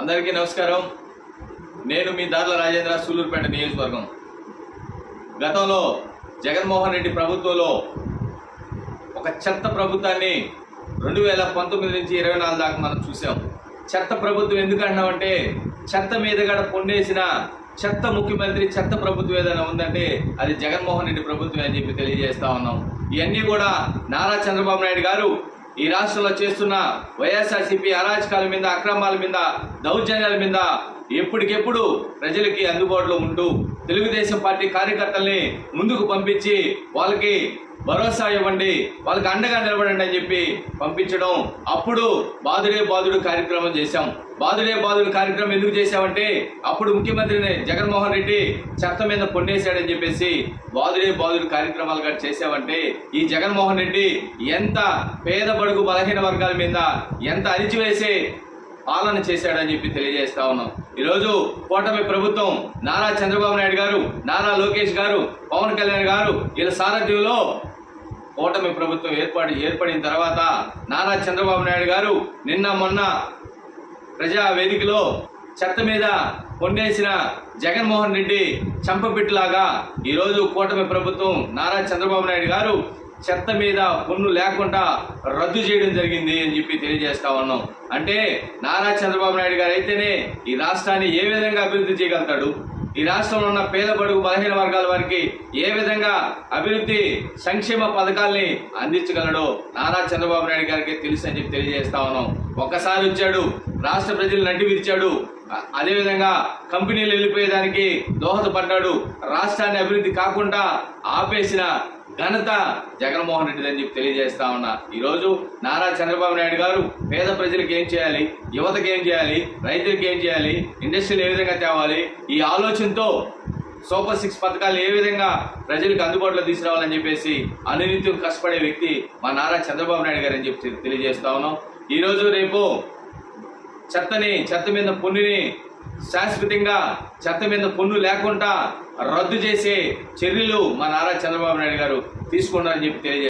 అందరికీ నమస్కారం. నేను మీ దార్ల రాజేంద్ర సూలూరుపేట నియోజకవర్గం. గతంలో జగన్మోహన్ రెడ్డి ప్రభుత్వంలో ఒక చెత్త ప్రభుత్వాన్ని రెండు వేల పంతొమ్మిది నుంచి ఇరవై నాలుగు దాకా మనం చూసాం. చెత్త ప్రభుత్వం ఎందుకు అంటున్నామంటే చెత్త మీద కూడా పొండేసిన చెత్త ముఖ్యమంత్రి చెత్త ప్రభుత్వం ఏదైనా ఉందంటే అది జగన్మోహన్ రెడ్డి ప్రభుత్వం అని చెప్పి తెలియజేస్తా ఉన్నాం. ఇవన్నీ కూడా నారా చంద్రబాబు నాయుడు గారు ఈ రాష్ట్రంలో చేస్తున్న వైఎస్ఆర్సీపీ అరాచకాల మీద అక్రమాల మీద దౌర్జన్యాల మీద ఎప్పటికెప్పుడు ప్రజలకి అందుబాటులో ఉంటూ తెలుగుదేశం పార్టీ కార్యకర్తల్ని ముందుకు పంపించి వాళ్ళకి భరోసా ఇవ్వండి వాళ్ళకి అండగా నిలబడండి అని చెప్పి పంపించడం. అప్పుడు బాదుడే బాదుడు కార్యక్రమం చేశాం. బాదుడే బాదుడు కార్యక్రమం ఎందుకు చేశామంటే అప్పుడు ముఖ్యమంత్రిని జగన్మోహన్ రెడ్డి చెత్త మీద పొండేశాడని చెప్పేసి బాదుడే బాదుడు కార్యక్రమాలు కూడా చేశామంటే ఈ జగన్మోహన్ రెడ్డి ఎంత పేద బడుగు బలహీన వర్గాల మీద ఎంత అణిచివేసే పాలన చేశాడని చెప్పి తెలియజేస్తా ఉన్నాం. ఈరోజు కూటమి ప్రభుత్వం నారా చంద్రబాబు నాయుడు గారు నారా లోకేష్ గారు పవన్ కళ్యాణ్ గారు వీళ్ళ సారథ్యంలో కూటమి ప్రభుత్వం ఏర్పాటు ఏర్పడిన తర్వాత నారా చంద్రబాబు నాయుడు గారు నిన్న మొన్న ప్రజా వేదికలో చెత్త మీద కొండేసిన జగన్మోహన్ రెడ్డి చంపబిట్టులాగా ఈరోజు కూటమి ప్రభుత్వం నారా చంద్రబాబు నాయుడు గారు చెత్త మీద పన్ను లేకుండా రద్దు చేయడం జరిగింది అని చెప్పి తెలియజేస్తా ఉన్నాం. అంటే నారా చంద్రబాబు నాయుడు గారు అయితేనే ఈ రాష్ట్రాన్ని ఏ విధంగా అభివృద్ధి చేయగలుగుతాడు? ఈ రాష్ట్రంలో ఉన్న పేద బడుగు బలహీన వర్గాల వారికి ఏ విధంగా అభివృద్ధి సంక్షేమ పథకాల్ని అందించగలడో నారా చంద్రబాబు నాయుడు గారికి తెలుసు అని చెప్పి తెలియజేస్తా ఉన్నాం. ఒక్కసారి వచ్చాడు రాష్ట్ర ప్రజలు నడ్డి విరిచాడు అదేవిధంగా కంపెనీలు వెళ్ళిపోయేదానికి దోహదపడ్డాడు రాష్ట్రాన్ని అభివృద్ధి కాకుండా ఆపేసిన ఘనత జగన్మోహన్ రెడ్డి అని చెప్పి తెలియజేస్తా ఉన్నా. ఈరోజు నారా చంద్రబాబు నాయుడు గారు పేద ప్రజలకు ఏం చేయాలి? యువతకి ఏం చేయాలి? రైతులకు ఏం చేయాలి? ఇండస్ట్రీని ఏ విధంగా తేవాలి? ఈ ఆలోచనతో సూపర్ సిక్స్ పథకాలు ఏ విధంగా ప్రజలకు అందుబాటులో తీసుకురావాలని చెప్పేసి అనునిత్యం కష్టపడే వ్యక్తి మా నారా చంద్రబాబు నాయుడు గారు అని చెప్పి తెలియజేస్తా ఉన్నాం. ఈరోజు రేపు చెత్తని చెత్త మీద పన్నుని శాశ్వతంగా చెత్త మీద పన్ను లేకుండా రద్దు చేసే చర్యలు మా నారా చంద్రబాబు నాయుడు గారు తీసుకున్నారని చెప్పి తెలియజేస్తారు